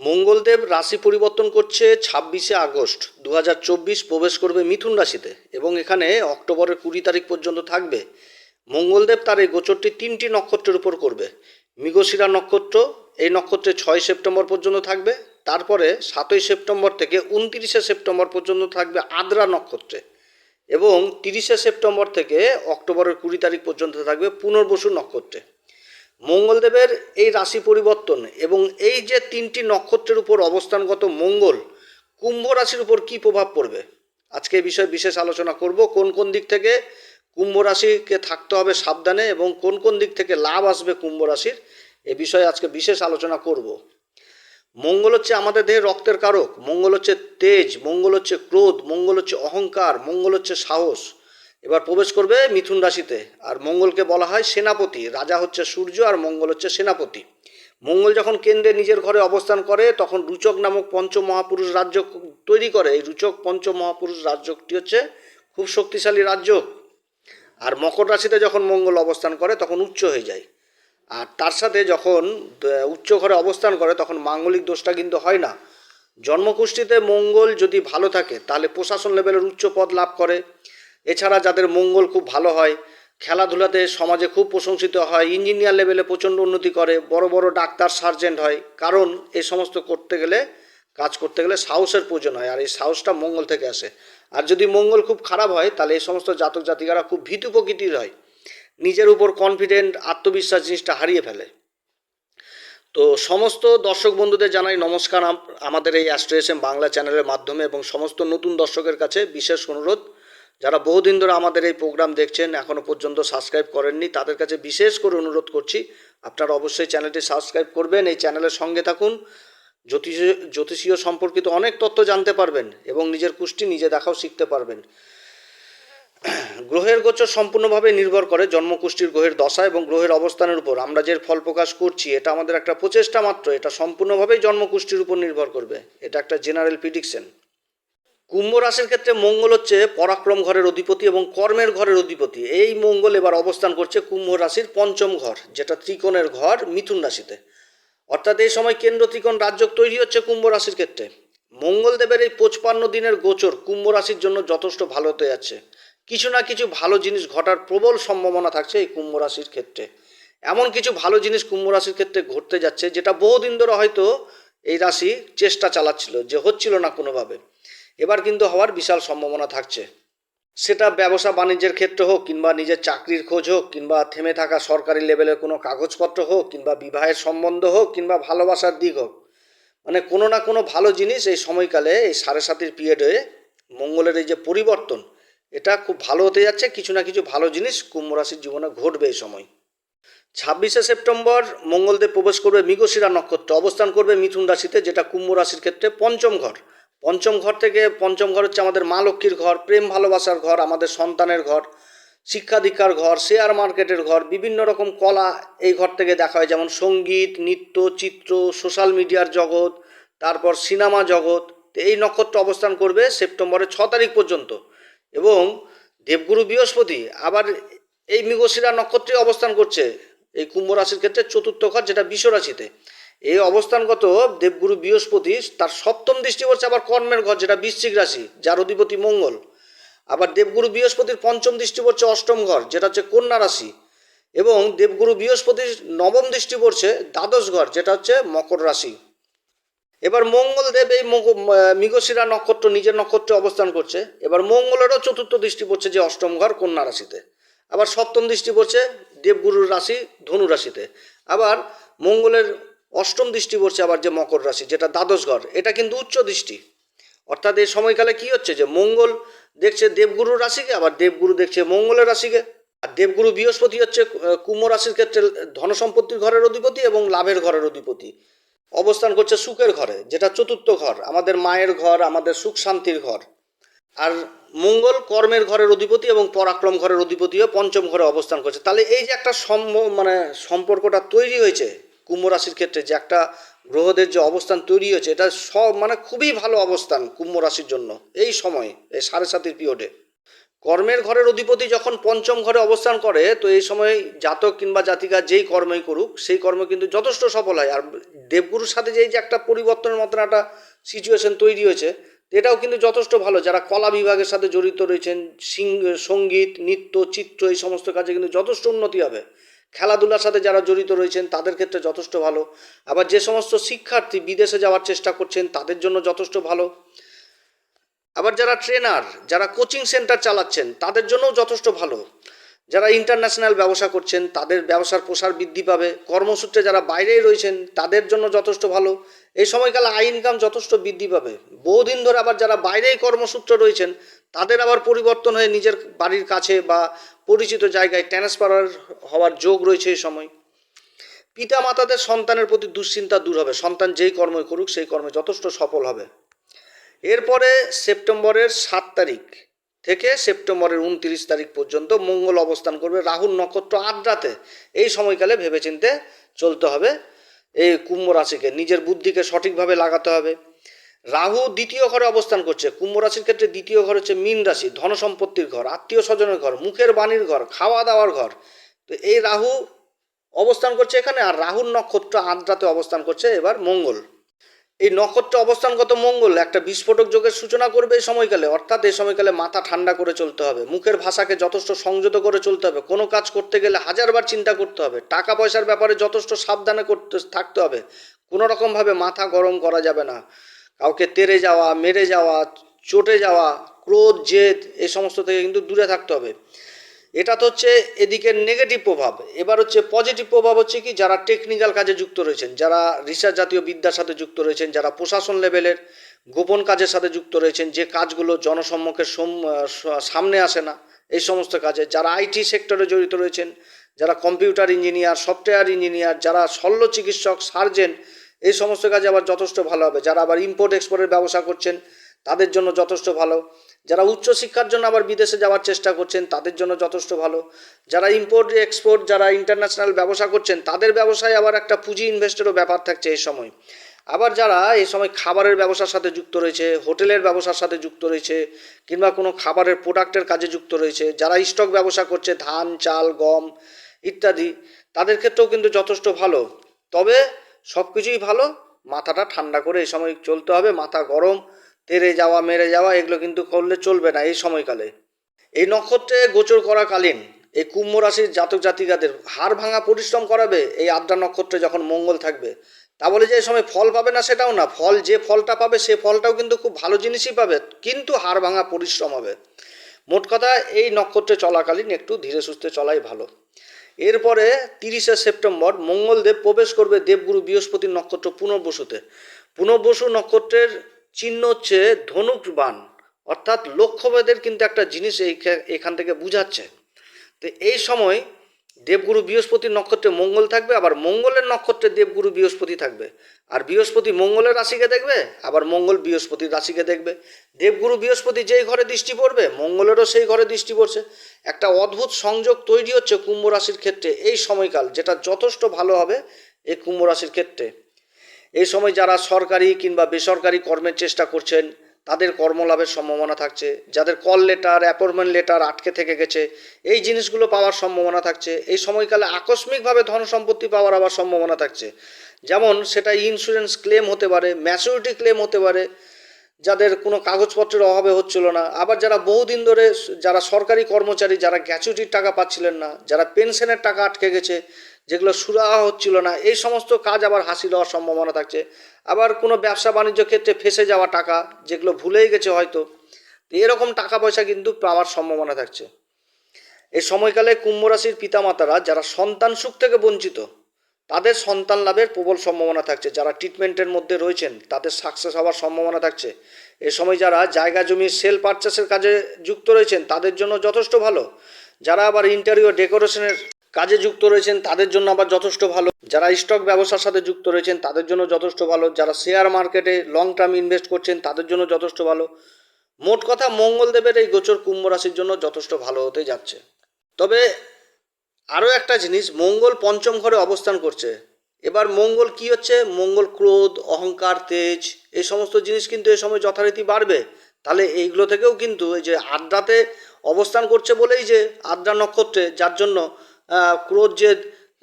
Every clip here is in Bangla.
মঙ্গলদেব রাশি পরিবর্তন করছে ছাব্বিশে আগস্ট। দু হাজার চব্বিশ প্রবেশ করবে মিথুন রাশিতে এবং এখানে অক্টোবরের কুড়ি তারিখ পর্যন্ত থাকবে। মঙ্গলদেব তার এই গোচরটি তিনটি নক্ষত্রের উপর করবে। মৃগশিরা নক্ষত্র, এই নক্ষত্রে ছয় সেপ্টেম্বর পর্যন্ত থাকবে। তারপরে সাতই সেপ্টেম্বর থেকে উনতিরিশে সেপ্টেম্বর পর্যন্ত থাকবে আদ্রা নক্ষত্রে এবং তিরিশে সেপ্টেম্বর থেকে অক্টোবরের কুড়ি তারিখ পর্যন্ত থাকবে পুনর্বসু নক্ষত্রে। মঙ্গলদেবের এই রাশি পরিবর্তন এবং এই যে তিনটি নক্ষত্রের উপর অবস্থানগত মঙ্গল, কুম্ভ রাশির উপর কী প্রভাব পড়বে? আজকে এই বিষয়ে বিশেষ আলোচনা করব, কোন কোন দিক থেকে কুম্ভ রাশিকে থাকতে হবে সাবধানে এবং কোন কোন দিক থেকে লাভ আসবে কুম্ভ রাশির, এ বিষয়ে আজকে বিশেষ আলোচনা করব। মঙ্গল হচ্ছে আমাদের দেহের রক্তের কারক, মঙ্গল হচ্ছে তেজ, মঙ্গল হচ্ছে ক্রোধ, মঙ্গল হচ্ছে অহংকার, মঙ্গল হচ্ছে সাহস। এবার প্রবেশ করবে মিথুন রাশিতে। আর মঙ্গলকে বলা হয় সেনাপতি। রাজা হচ্ছে সূর্য আর মঙ্গল হচ্ছে সেনাপতি। মঙ্গল যখন কেন্দ্রে নিজের ঘরে অবস্থান করে, তখন রুচক নামক পঞ্চ মহাপুরুষ রাজ্য তৈরি করে। এই রুচক পঞ্চ মহাপুরুষ রাজ্যটি হচ্ছে খুব শক্তিশালী রাজ্য আর মকর রাশিতে যখন মঙ্গল অবস্থান করে, তখন উচ্চ হয়ে যায়। আর তার সাথে যখন উচ্চ ঘরে অবস্থান করে, তখন মাঙ্গলিক দোষটা কিন্তু হয় না। জন্মকুষ্ঠিতে মঙ্গল যদি ভালো থাকে, তাহলে প্রশাসন লেভেলের উচ্চ পদ লাভ করে। এছাড়া যাদের মঙ্গল খুব ভালো হয়, খেলাধুলাতে সমাজে খুব প্রশংসিত হয়, ইঞ্জিনিয়ার লেভেলে প্রচণ্ড উন্নতি করে, বড় বড় ডাক্তার, সার্জেন্ট হয়, কারণ এই সমস্ত করতে গেলে, কাজ করতে গেলে সাহসের প্রয়োজন হয়, আর এই সাহসটা মঙ্গল থেকে আসে। আর যদি মঙ্গল খুব খারাপ হয়, তাহলে এই সমস্ত জাতক জাতিকারা খুব ভীতু প্রকৃতির হয়। নিজের উপর কনফিডেন্ট আত্মবিশ্বাস জিনিসটা হারিয়ে ফেলে। তো সমস্ত দর্শক বন্ধুদের জানাই নমস্কার, আম- আমাদের এই অ্যাস্ট্রোএসএম বাংলা চ্যানেলের মাধ্যমে এবং সমস্ত নতুন দর্শকের কাছে বিশেষ অনুরোধ। যারা বহুদিন ধরে আমাদের এই প্রোগ্রাম দেখছেন এখনও পর্যন্ত সাবস্ক্রাইব করেননি, তাদের কাছে বিশেষ করে অনুরোধ করছি, আপনারা অবশ্যই চ্যানেলটি সাবস্ক্রাইব করবেন, এই চ্যানেলের সঙ্গে থাকুন, জ্যোতিষ, জ্যোতিষীয় সম্পর্কিত অনেক তথ্য জানতে পারবেন এবং নিজের কুষ্টি নিজে দেখাও শিখতে পারবেন। গ্রহের গোচর সম্পূর্ণভাবে নির্ভর করে জন্মকুষ্ঠির গ্রহের দশা এবং গ্রহের অবস্থানের উপর। আমরা যে ফল প্রকাশ করছি, এটা আমাদের একটা প্রচেষ্টা মাত্র, এটা সম্পূর্ণভাবেই জন্মকুষ্ঠির উপর নির্ভর করবে। এটা একটা জেনারেল প্রিডিকশন। কুম্ভ রাশির ক্ষেত্রে মঙ্গল হচ্ছে পরাক্রম ঘরের অধিপতি এবং কর্মের ঘরের অধিপতি। এই মঙ্গল এবার অবস্থান করছে কুম্ভ রাশির পঞ্চম ঘর, যেটা ত্রিকোণের ঘর মিথুন রাশিতে। অর্থাৎ এই সময় কেন্দ্র ত্রিকোণ রাজ্য তৈরি হচ্ছে কুম্ভ রাশির ক্ষেত্রে। মঙ্গলদেবের এই পঁচপান্ন দিনের গোচর কুম্ভ রাশির জন্য যথেষ্ট ভালো হতে যাচ্ছে। কিছু না কিছু ভালো জিনিস ঘটার প্রবল সম্ভাবনা থাকছে এই কুম্ভ রাশির ক্ষেত্রে। এমন কিছু ভালো জিনিস কুম্ভ রাশির ক্ষেত্রে ঘটতে যাচ্ছে, যেটা বহুদিন ধরে হয়তো এই রাশি চেষ্টা চালাচ্ছিল, যে হচ্ছিল না কোনোভাবে। এবার কিন্তু হওয়ার বিশাল সম্ভাবনা থাকছে। সেটা ব্যবসা বাণিজ্যের ক্ষেত্রে হোক কিংবা নিজের চাকরির খোঁজ হোক কিংবা থেমে থাকা সরকারি লেভেলের কোনো কাগজপত্র হোক কিংবা বিবাহের সম্বন্ধ হোক কিংবা ভালোবাসার দিক হোক মানে কোনো না কোনো ভালো জিনিস এই সময়কালে এই সাড়ে সাতের পিরিয়ডে মঙ্গলের এই যে পরিবর্তন, এটা খুব ভালো হতে যাচ্ছে, কিছু না কিছু ভালো জিনিস কুম্ভ রাশির জীবনে ঘটবে এই সময়। ছাব্বিশে সেপ্টেম্বর মঙ্গলদেব প্রবেশ করবে মৃগশিরা নক্ষত্র, অবস্থান করবে মিথুন রাশিতে, যেটা কুম্ভ রাশির ক্ষেত্রে পঞ্চম ঘর। পঞ্চম ঘর থেকে পঞ্চম ঘর হচ্ছে আমাদের মা লক্ষ্মীর ঘর, প্রেম ভালোবাসার ঘর, আমাদের সন্তানের ঘর শিক্ষা দীক্ষার ঘর শেয়ার মার্কেটের ঘর, বিভিন্ন রকম কলা এই ঘর থেকে দেখা হয়, যেমন সংগীত, নৃত্য, চিত্র সোশ্যাল মিডিয়ার জগৎ, তারপর সিনেমা জগৎ। এই নক্ষত্র অবস্থান করবে সেপ্টেম্বরের ছ তারিখ পর্যন্ত। এবং দেবগুরু বৃহস্পতি আবার এই মৃগশিরা নক্ষত্রে অবস্থান করছে, এই কুম্ভ রাশির ক্ষেত্রে চতুর্থ ঘর, যেটা বিশ্ব রাশিতে এই অবস্থানগত দেবগুরু বৃহস্পতি তার সপ্তম দৃষ্টি পড়ছে আবার কর্মের ঘর, যেটা বৃশ্চিক রাশি, যার অধিপতি মঙ্গল। আবার দেবগুরু বৃহস্পতির পঞ্চম দৃষ্টি পড়ছে অষ্টম ঘর, যেটা হচ্ছে কন্যা রাশি। এবং দেবগুরু বৃহস্পতির নবম দৃষ্টি পড়ছে দ্বাদশ ঘর, যেটা হচ্ছে মকর রাশি। এবার মঙ্গলদেব এই মগ- মৃগশিরা নক্ষত্র, নিজের নক্ষত্রে অবস্থান করছে। এবার মঙ্গলেরও চতুর্থ দৃষ্টি পড়ছে যে অষ্টম ঘর, কন্যা রাশিতে। আবার সপ্তম দৃষ্টি পড়ছে দেবগুরুর রাশি, ধনু রাশিতে। আবার মঙ্গলের অষ্টম দৃষ্টি পড়ছে আবার যে মকর রাশি, যেটা দ্বাদশ ঘর, এটা কিন্তু উচ্চ দৃষ্টি। অর্থাৎ এই সময়কালে কি হচ্ছে যে মঙ্গল দেখছে দেবগুরুর রাশিকে, আবার দেবগুরু দেখছে মঙ্গলের রাশিকে। আর দেবগুরু বৃহস্পতি হচ্ছে কুম্ভ রাশির ক্ষেত্রে ধনসম্পত্তির ঘরের অধিপতি এবং লাভের ঘরের অধিপতি। অবস্থান করছে সুখের ঘরে, যেটা চতুর্থ ঘর, আমাদের মায়ের ঘর, আমাদের সুখ শান্তির ঘর। আর মঙ্গল কর্মের ঘরের অধিপতি এবং পরাক্রম ঘরের অধিপতিও পঞ্চম ঘরে অবস্থান করছে। তাহলে এই যে একটা সম্ভ মানে সম্পর্কটা তৈরি হয়েছে কুম্ভ রাশির ক্ষেত্রে যে একটা গ্রহদের যে অবস্থান তৈরি হয়েছে, এটা সব মানে খুবই ভালো অবস্থান কুম্ভ রাশির জন্য, এই সময়ে, এই সাড়ে সাতের পিরিয়ডে কর্মের ঘরের অধিপতি যখন পঞ্চম ঘরে অবস্থান করে, তো এই সময় জাতক কিংবা জাতিকা যেই কর্মই করুক, সেই কর্ম কিন্তু যথেষ্ট সফল হয়। আর দেবগুরুর সাথে যেই যে একটা পরিবর্তনের মতন একটা সিচুয়েশন তৈরি হয়েছে, এটাও কিন্তু যথেষ্ট ভালো। যারা কলা বিভাগের সাথে জড়িত রয়েছেন সংগীত, নৃত্য, চিত্র, এই সমস্ত কাজে কিন্তু যথেষ্ট উন্নতি হবে। খেলাধুলার সাথে যারা জড়িত রয়েছেন, তাদের ক্ষেত্রে যথেষ্ট ভালো। আবার যে সমস্ত শিক্ষার্থী বিদেশে যাওয়ার চেষ্টা করছেন, তাদের জন্য যথেষ্ট ভালো। আবার যারা ট্রেনার যারা কোচিং সেন্টার চালাচ্ছেন, তাদের জন্যও যথেষ্ট ভালো। যারা ইন্টারন্যাশনাল ব্যবসা করছেন, তাদের ব্যবসার প্রসার বৃদ্ধি পাবে। কর্মসূত্রে যারা বাইরেই রয়েছেন, তাদের জন্য যথেষ্ট ভালো। এই সময়কালে আয় ইনকাম যথেষ্ট বৃদ্ধি পাবে। বহুদিন ধরে আবার যারা বাইরেই কর্মসূত্রে রয়েছেন, তাদের আবার পরিবর্তন হয়ে নিজের বাড়ির কাছে বা পরিচিত জায়গায় ট্রান্সফার হওয়ার যোগ রয়েছে এই সময়। পিতা মাতাদের সন্তানের প্রতি দুশ্চিন্তা দূর হবে। সন্তান যেই কর্মই করুক, সেই কর্মে যথেষ্ট সফল হবে। এরপরে সেপ্টেম্বরের সাত তারিখ থেকে সেপ্টেম্বরের উনত্রিশ তারিখ পর্যন্ত মঙ্গল অবস্থান করবে। রাহুল নক্ষত্র আদ্রাতে এই সময়কালে ভেবেচিন্তে চলতে হবে। এই কুম্ভ রাশিকে নিজের বুদ্ধিকে সঠিকভাবে লাগাতে হবে। রাহু দ্বিতীয় ঘরে অবস্থান করছে, কুম্ভ রাশির ক্ষেত্রে দ্বিতীয় ঘর হচ্ছে মীন রাশি, ধনসম্পত্তির ঘর, আত্মীয় স্বজনের ঘর, মুখের বাণীর ঘর খাওয়া দাওয়ার ঘর। তো এই রাহু অবস্থান করছে এখানে, আর রাহুর নক্ষত্র আদ্রাতে অবস্থান করছে এবার মঙ্গল। এই নক্ষত্র অবস্থানগত মঙ্গল, একটা বিস্ফোটক যোগের সূচনা করবে এই সময়কালে, অর্থাৎ এই সময়কালে মাথা ঠান্ডা করে চলতে হবে, মুখের ভাষাকে যথেষ্ট সংযত করে চলতে হবে, কোনো কাজ করতে গেলে হাজারবার চিন্তা করতে হবে টাকা পয়সার ব্যাপারে যথেষ্ট সাবধানে করতে থাকতে হবে, কোনো রকমভাবে মাথা গরম করা যাবে না। কাউকে তেরে যাওয়া, মেরে যাওয়া, চটে যাওয়া, ক্রোধ, জেদ এই সমস্ত থেকে কিন্তু দূরে থাকতে হবে। এটা তো হচ্ছে এদিকে নেগেটিভ প্রভাব। এবার হচ্ছে পজিটিভ প্রভাব হচ্ছে কি? যারা টেকনিক্যাল কাজে যুক্ত রয়েছেন, যারা রিসার্চ জাতীয় বিদ্যার সাথে যুক্ত রয়েছেন, যারা প্রশাসন লেভেলের গোপন কাজের সাথে যুক্ত রয়েছেন, যে কাজগুলো জনসম্মুখের সম- সামনে আসে না, এই সমস্ত কাজে, যারা আইটি সেক্টরে জড়িত রয়েছেন, যারা কম্পিউটার ইঞ্জিনিয়ার সফটওয়্যার ইঞ্জিনিয়ার যারা শল্য চিকিৎসক সার্জেন এই সমস্ত কাজে আবার যথেষ্ট ভালো হবে। যারা আবার ইম্পোর্ট এক্সপোর্টের ব্যবসা করছেন, তাদের জন্য যথেষ্ট ভালো। যারা উচ্চশিক্ষার জন্য আবার বিদেশে যাওয়ার চেষ্টা করছেন, তাদের জন্য যথেষ্ট ভালো। যারা ইম্পোর্ট এক্সপোর্ট যারা ইন্টারন্যাশনাল ব্যবসা করছেন, তাদের ব্যবসায় আবার একটা পুঁজি ইনভেস্টেরও ব্যাপার থাকছে এই সময়। আবার যারা এই সময় খাবারের ব্যবসার সাথে যুক্ত রয়েছে, হোটেলের ব্যবসার সাথে যুক্ত রয়েছে, কিংবা কোনো খাবারের প্রোডাক্টের কাজে যুক্ত রয়েছে, যারা স্টক ব্যবসা করছে, ধান, চাল, গম ইত্যাদি, তাদের ক্ষেত্রেও কিন্তু যথেষ্ট ভালো। তবে সব কিছুই ভালো, মাথাটা ঠান্ডা করে এই সময় চলতে হবে, মাথা গরম, তেরে যাওয়া, মেরে যাওয়া, এগুলো কিন্তু করলে চলবে না এই সময়কালে। এই নক্ষত্রে গোচর করাকালীন এই কুম্ভ রাশির জাতক জাতিকাদের হাড় ভাঙা পরিশ্রম করাবে, এই আদ্রা নক্ষত্রে যখন মঙ্গল থাকবে, তা বলে যে এই সময় ফল পাবে না সেটাও না, ফল যে ফলটা পাবে সে ফলটাও কিন্তু খুব ভালো জিনিসই পাবে, কিন্তু হাড় ভাঙা পরিশ্রম হবে। মোট কথা এই নক্ষত্রে চলাকালীন একটু ধীরে সুস্থে চলাই ভালো। এরপরে তিরিশে সেপ্টেম্বর মঙ্গলদেব প্রবেশ করবে দেবগুরু বৃহস্পতি নক্ষত্র পুনর্বসুতে। পুনর্বসু নক্ষত্রের চিহ্ন হচ্ছে ধনুক বান অর্থাৎ লক্ষ্যভেদের কিন্তু একটা জিনিস এই এখান থেকে বুঝাচ্ছে। তো এই সময় দেবগুরু বৃহস্পতির নক্ষত্রে মঙ্গল থাকবে, আবার মঙ্গলের নক্ষত্রে দেবগুরু বৃহস্পতি থাকবে। আর বৃহস্পতি মঙ্গলের রাশিকে দেখবে, আবার মঙ্গল বৃহস্পতির রাশিকে দেখবে। দেবগুরু বৃহস্পতি যেই ঘরে দৃষ্টি পড়বে, মঙ্গলেরও সেই ঘরে দৃষ্টি পড়ছে। একটা অদ্ভুত সংযোগ তৈরি হচ্ছে কুম্ভ রাশির ক্ষেত্রে এই সময়কাল, যেটা যথেষ্ট ভালো হবে এই কুম্ভ রাশির ক্ষেত্রে। এই সময় যারা সরকারি কিংবা বেসরকারি কর্মের চেষ্টা করছেন তাদের কর্মলাভের সম্ভাবনা থাকছে, যাদের কল লেটার অ্যাপয়েন্টমেন্ট লেটার আটকে থেকে গেছে, এই জিনিসগুলো পাওয়ার সম্ভাবনা থাকছে, এই সময়কালে আকস্মিকভাবে ধন সম্পত্তি পাওয়ার আবার সম্ভাবনা থাকছে। যেমন সেটা ইন্স্যুরেন্স ক্লেম হতে পারে ম্যাচুরিটি ক্লেম হতে পারে, যাদের কোনো কাগজপত্রের অভাবে হচ্ছিল না। আবার যারা বহুদিন ধরে যারা সরকারি কর্মচারী, যারা গ্যাচুইটির টাকা পাচ্ছিলেন না, যারা পেনশনের টাকা আটকে গেছে যেগুলো সুরাহা হচ্ছিল না, এই সমস্ত কাজ আবার হাসিল হওয়ার সম্ভাবনা থাকছে। আবার কোনো ব্যবসা বাণিজ্য ক্ষেত্রে ফেসে যাওয়া টাকা যেগুলো ভুলেই গেছে হয়তো, এরকম টাকা পয়সা কিন্তু পাওয়ার সম্ভাবনা থাকছে। এই সময়কালে কুম্ভ রাশির পিতামাতারা যারা সন্তান সুখ থেকে বঞ্চিত, তাদের সন্তান লাভের প্রবল সম্ভাবনা থাকছে। যারা ট্রিটমেন্টের মধ্যে রয়েছেন, তাদের সাকসেস হওয়ার সম্ভাবনা থাকছে। এ সময় যারা জায়গা জমি সেল পারচেসের কাজে যুক্ত রয়েছেন, তাদের জন্য যথেষ্ট ভালো। যারা আবার ইন্টারিয়র ডেকোরেশনের কাজে যুক্ত রয়েছেন, তাদের জন্য আবার যথেষ্ট ভালো। যারা স্টক ব্যবসার সাথে যুক্ত রয়েছেন, তাদের জন্য যথেষ্ট ভালো। যারা শেয়ার মার্কেটে লং টার্ম ইনভেস্ট করছেন, তাদের জন্য যথেষ্ট ভালো। মোট কথা, মঙ্গলদেবের এই গোচর কুম্ভ রাশির জন্য যথেষ্ট ভালো হতে যাচ্ছে। তবে আরও একটা জিনিস, মঙ্গল পঞ্চম ঘরে অবস্থান করছে। এবার মঙ্গল কি হচ্ছে? মঙ্গল ক্রোধ, অহংকার, তেজ এই সমস্ত জিনিস কিন্তু এই সময় যথারীতি বাড়বে। তাহলে এইগুলো থেকেও কিন্তু এই যে আড্ডাতে অবস্থান করছে বলেই যে আদ্রা নক্ষত্রে, যার জন্য ক্রোধ যে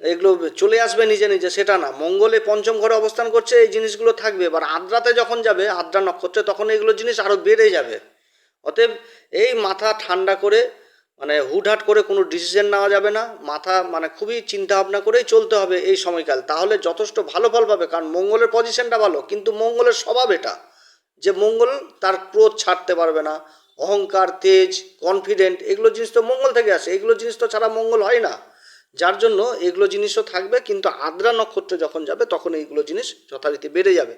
এগুলো চলে আসবে নিজে নিজে, সেটা না। মঙ্গলে পঞ্চম ঘরে অবস্থান করছে, এই জিনিসগুলো থাকবে। এবার আদ্রাতে যখন যাবে, আদ্রা নক্ষত্রে, তখন এগুলো জিনিস আরও বেড়ে যাবে। অতএব এই মাথা ঠান্ডা করে মানে হুটহাট করে কোনো ডিসিশন নেওয়া যাবে না। মাথা মানে খুবই চিন্তা ভাবনা করেই চলতে হবে এই সময়কাল। তাহলে যথেষ্ট ভালো ফল পাবে, কারণ মঙ্গলের পজিশনটা ভালো। কিন্তু মঙ্গলের স্বভাব এটা, যে মঙ্গল তার ক্রোধ ছাড়তে পারবে না। অহংকার, তেজ কনফিডেন্ট এগুলো জিনিস তো মঙ্গল থেকে আসে। এগুলো জিনিস তো ছাড়া মঙ্গল হয় না। যার জন্য এগুলো জিনিসও থাকবে, কিন্তু আদ্রা নক্ষত্রে যখন যাবে, তখন এইগুলো জিনিস যথারীতি বেড়ে যাবে।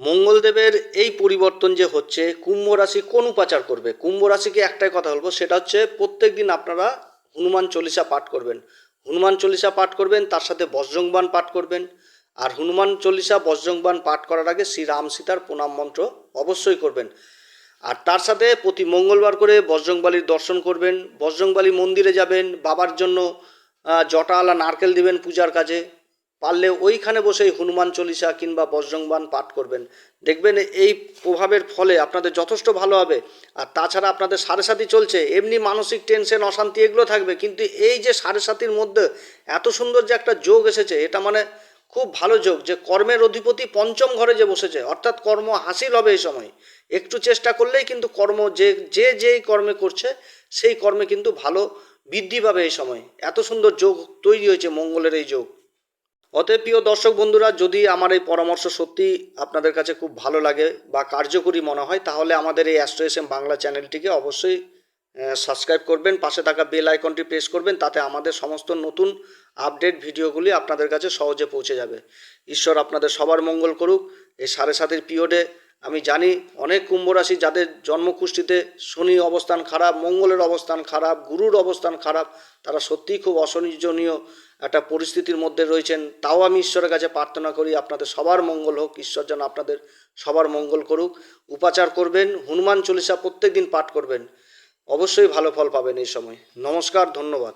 মঙ্গলদেবের এই পরিবর্তন যে হচ্ছে, কুম্ভ রাশি কোন উপাচার করবে? কুম্ভ রাশিকে একটাই কথা বলব, সেটা হচ্ছে প্রত্যেক দিন আপনারা হনুমান চল্লিশা পাঠ করবেন। হনুমান চল্লিশা পাঠ করবেন, তার সাথে বজ্রংবান পাঠ করবেন। আর হনুমান চল্লিশা বজ্রংবান পাঠ করার আগে শ্রী রাম সীতার প্রণাম মন্ত্র অবশ্যই করবেন। আর তার সাথে প্রতি মঙ্গলবার করে বজ্রংবালির দর্শন করবেন। বজরংবালি মন্দিরে যাবেন, বাবার জন্য আহ, জটাওয়ালা নারকেল দিবেন পূজার কাজে। পারলে ওইখানে বসেই হনুমান চল্লিশা কিংবা বজরংবান পাঠ করবেন। দেখবেন এই প্রভাবের ফলে আপনাদের যথেষ্ট ভালো হবে। আর তাছাড়া আপনাদের সাড়ে সাথী চলছে এমনি মানসিক টেনশন অশান্তি এগুলো থাকবে। কিন্তু এই যে সাড়ে সাথীর মধ্যে এত সুন্দর যে একটা যোগ এসেছে এটা মানে খুব ভালো যোগ যে কর্মের অধিপতি পঞ্চম ঘরে যে বসেছে অর্থাৎ কর্ম হাসিল হবে এই সময়। একটু চেষ্টা করলেই কিন্তু কর্ম যে যে যেই কর্মে করছে সেই কর্মে কিন্তু ভালো বৃদ্ধি পাবে এই সময়। এত সুন্দর যোগ তৈরি হয়েছে মঙ্গলের এই যোগ। অতএব প্রিয় দর্শক বন্ধুরা, যদি আমার এই পরামর্শ সত্যি আপনাদের কাছে খুব ভালো লাগে বা কার্যকরী মনে হয়, তাহলে আমাদের এই অ্যাস্ট্রো এস এম বাংলা চ্যানেলটিকে অবশ্যই সাবস্ক্রাইব করবেন, পাশে থাকা বেল আইকনটি প্রেস করবেন, তাতে আমাদের সমস্ত নতুন আপডেট ভিডিওগুলি আপনাদের কাছে সহজে পৌঁছে যাবে। ঈশ্বর আপনাদের সবার মঙ্গল করুক। এই সাড়ে সাতের পিরিয়ডে আমি জানি অনেক কুম্ভ রাশি যাদের জন্মকুষ্ঠিতে শনি অবস্থান খারাপ, মঙ্গলের অবস্থান খারাপ, গুরুর অবস্থান খারাপ, তারা সত্যিই খুব অসহনীয় একটা পরিস্থিতির মধ্যে রয়েছেন। তাও আমি ঈশ্বরের কাছে প্রার্থনা করি, আপনাদের সবার মঙ্গল হোক, ঈশ্বর যেন আপনাদের সবার মঙ্গল করুক। উপাচার করবেন, হনুমান চল্লিশা প্রত্যেক দিন পাঠ করবেন, অবশ্যই ভালো ফল পাবেন এই সময়। নমস্কার, ধন্যবাদ।